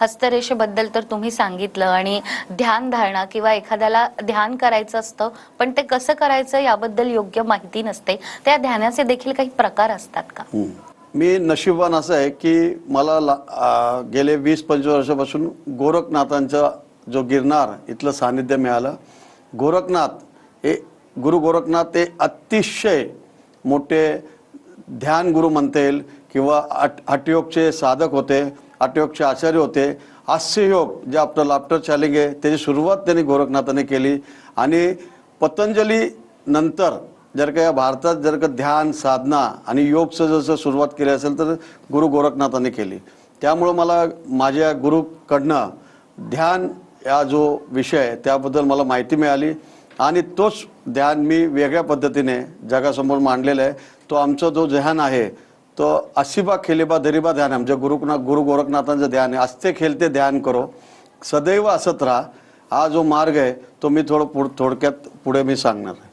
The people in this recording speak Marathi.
हस्तरेषेबद्दल तर तुम्ही सांगितलं आणि ध्यान धारणा किंवा एखाद्याला ध्यान करायचं असतं पण ते कसं करायचं याबद्दल योग्य माहिती नसते. त्या ध्यानाचे देखील काही प्रकार असतात का? मी नशीबवान असं आहे की मला गेले वीस पंचवीस वर्षापासून गोरखनाथांचा जो गिरनार इथलं सानिध्य मिळालं. गोरखनाथ हे गुरु गोरखनाथ हे अतिशय मोठे ध्यान गुरु म्हणता येईल किंवा अट आटयोगचे साधक होते. हठयोगचे आचार्य होते. हास्ययोग जे आपलं लाफ्टर चॅलेंज आहे त्याची सुरुवात त्यांनी गोरखनाथाने केली. आणि पतंजली नंतर जर का या भारतात जर का ध्यान साधना आणि योगचं जसं सुरुवात केली असेल तर गुरु गोरखनाथाने केली. त्यामुळं मला माझ्या गुरुकडनं ध्यान या जो विषय आहे त्याबद्दल मला माहिती मिळाली. आणि तोच ध्यान मी वेगळ्या पद्धतीने जगासमोर मांडलेला आहे. तो आमचा जो ध्यान आहे तो अशिबा खेलेबा दरिबा ध्यान आहे. आमच्या गुरुना गुरु गोरखनाथांचं ध्यान आहे. असते खेळते ध्यान करो. सदैव असत राहा. हा जो मार्ग आहे तो मी थोडं पुढ थोडक्यात पुढे मी सांगणार आहे.